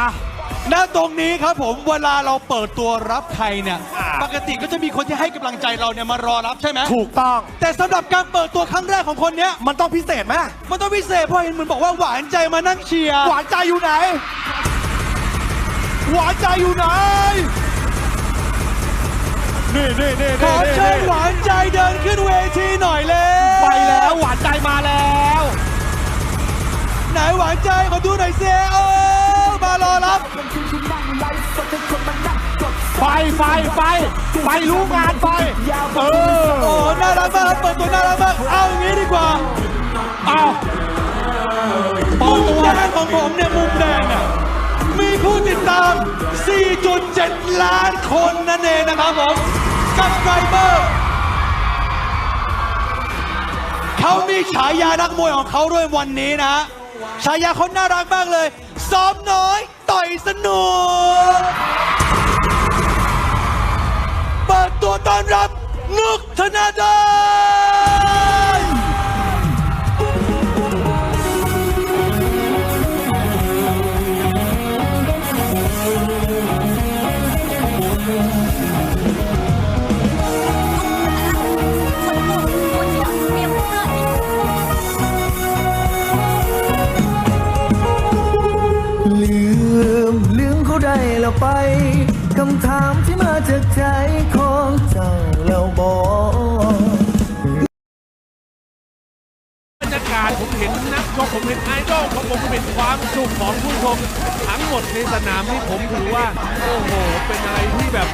อะณตรงนี้ครับผมเวลาเราเปิดตัวรับใครเนี่ย อ่า ปกติก็จะมีคนที่ให้กำลังใจเราเนี่ยมารอรับใช่ไหมถูกต้อง แต่สำหรับการเปิดตัวครั้งแรกของคนเนี้ย มันต้องพิเศษไหมมันต้องพิเศษเพราะเห็นเหมือนบอกว่าหวานใจมานั่งเชียร์ หวานใจอยู่ไหน หวานใจอยู่ไหน นี่นี่นี่ขนี่อนี่เชิญนี่หวานใจเดินขึ้นเวทีหน่อยเลยไปแล้วหวานใจมาแล้ว ไหนหวานใจขอดูหน่อยเซโอมา รอรับ ไฟไฟไฟไฟรู้งานไฟเออโอ้น่ารักมากครับเปิดตัวน่ารักมากเอาอย่างนี้ดีกว่าเอามุมแดงของผมเนี่ยมุมแดงเนี่ยมีผู้ติดตาม 4.7 ล้านคนนั่นเองนะครับผมกับไกเบอร์เขามีฉายานักมวยของเขาด้วยวันนี้นะฮะฉายาเขาน่ารักมากเลย ซ้อมน้อย ต่อยสนุก เปิดตัวต้อนรับนุกธนาดา เราไปคำถามที่มาจากใจของเจ้าเราบอกบรรยากาศผมเห็นนักชกผมเห็นไอดอลของผมผมเห็นความสุขของผู้ชมทั้งหมดในสนามนี่ผมถือว่า โอ้โห เป็นอะไรที่แบบ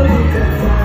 จับ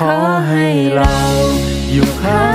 ขอให้เราอยู่ข้าง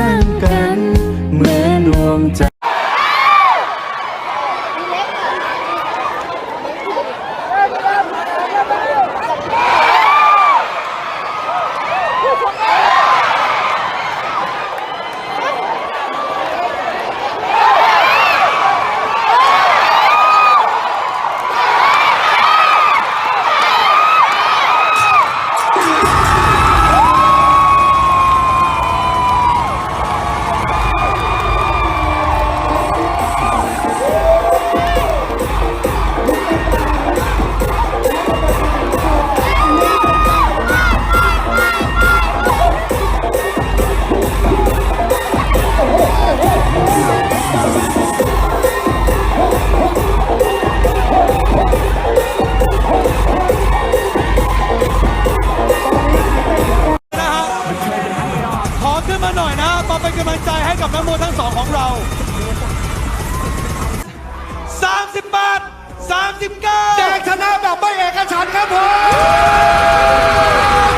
เป็นกำลังใจให้กับนักมวยทั้งสองของเรา 38 39 แดงชนะแบบไม่เอกฉันท์ครับผม